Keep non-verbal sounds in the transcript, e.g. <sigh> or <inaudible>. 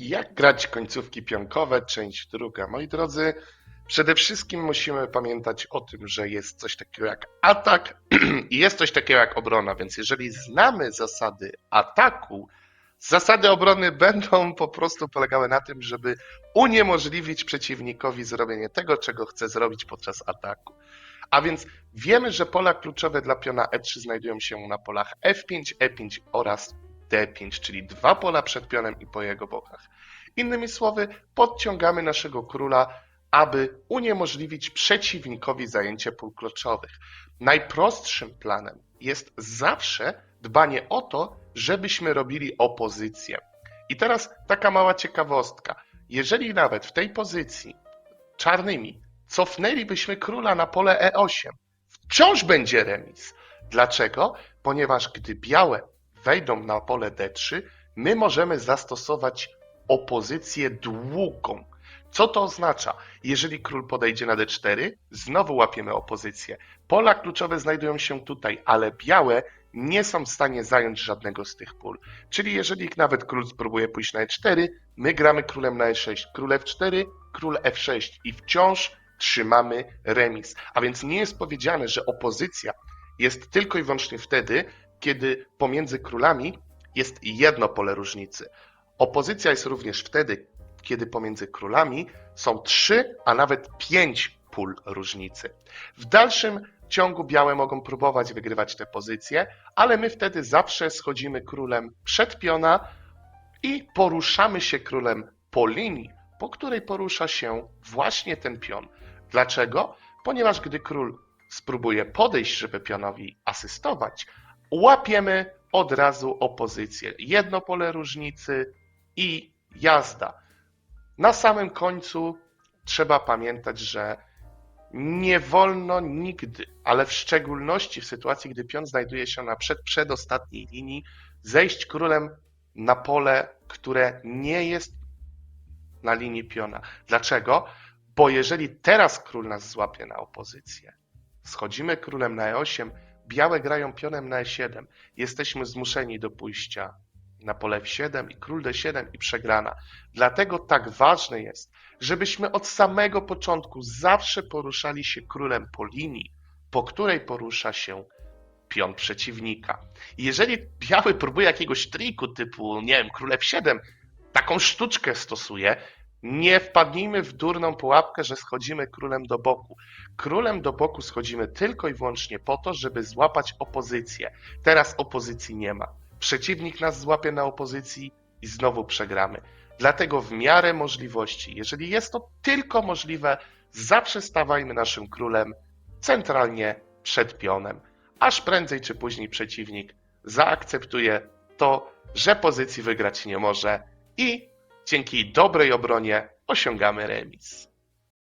Jak grać końcówki pionkowe, część druga. Moi drodzy, przede wszystkim musimy pamiętać o tym, że jest coś takiego jak atak <clears throat> i jest coś takiego jak obrona, więc jeżeli znamy zasady ataku, zasady obrony będą po prostu polegały na tym, żeby uniemożliwić przeciwnikowi zrobienie tego, czego chce zrobić podczas ataku. A więc wiemy, że pola kluczowe dla piona E3 znajdują się na polach F5, E5 oraz D5, czyli dwa pola przed pionem i po jego bokach. Innymi słowy, podciągamy naszego króla, aby uniemożliwić przeciwnikowi zajęcie pól kluczowych. Najprostszym planem jest zawsze dbanie o to, żebyśmy robili opozycję. I teraz taka mała ciekawostka. Jeżeli nawet w tej pozycji czarnymi cofnęlibyśmy króla na pole E8, wciąż będzie remis. Dlaczego? Ponieważ gdy białe wejdą na pole D3, my możemy zastosować opozycję długą. Co to oznacza? Jeżeli król podejdzie na D4, znowu łapiemy opozycję. Pola kluczowe znajdują się tutaj, ale białe nie są w stanie zająć żadnego z tych pól. Czyli jeżeli nawet król spróbuje pójść na E4, my gramy królem na E6, król F4, król F6 i wciąż trzymamy remis. A więc nie jest powiedziane, że opozycja jest tylko i wyłącznie wtedy, kiedy pomiędzy królami jest jedno pole różnicy. Opozycja jest również wtedy, kiedy pomiędzy królami są trzy, a nawet pięć pól różnicy. W dalszym ciągu białe mogą próbować wygrywać te pozycje, ale my wtedy zawsze schodzimy królem przed piona i poruszamy się królem po linii, po której porusza się właśnie ten pion. Dlaczego? Ponieważ gdy król spróbuje podejść, żeby pionowi asystować, łapiemy od razu opozycję. Jedno pole różnicy i jazda. Na samym końcu trzeba pamiętać, że nie wolno nigdy, ale w szczególności w sytuacji, gdy pion znajduje się na przed, przedostatniej linii, zejść królem na pole, które nie jest na linii piona. Dlaczego? Bo jeżeli teraz król nas złapie na opozycję, schodzimy królem na e8, białe grają pionem na e7, jesteśmy zmuszeni do pójścia na pole f7 i król d7 i przegrana. Dlatego tak ważne jest, żebyśmy od samego początku zawsze poruszali się królem po linii, po której porusza się pion przeciwnika. I jeżeli biały próbuje jakiegoś triku typu, nie wiem, król f7, taką sztuczkę stosuje, nie wpadnijmy w durną pułapkę, że schodzimy królem do boku. Królem do boku schodzimy tylko i wyłącznie po to, żeby złapać opozycję. Teraz opozycji nie ma. Przeciwnik nas złapie na opozycji i znowu przegramy. Dlatego w miarę możliwości, jeżeli jest to tylko możliwe, zawsze stawajmy naszym królem centralnie przed pionem, aż prędzej czy później przeciwnik zaakceptuje to, że pozycji wygrać nie może i dzięki dobrej obronie osiągamy remis.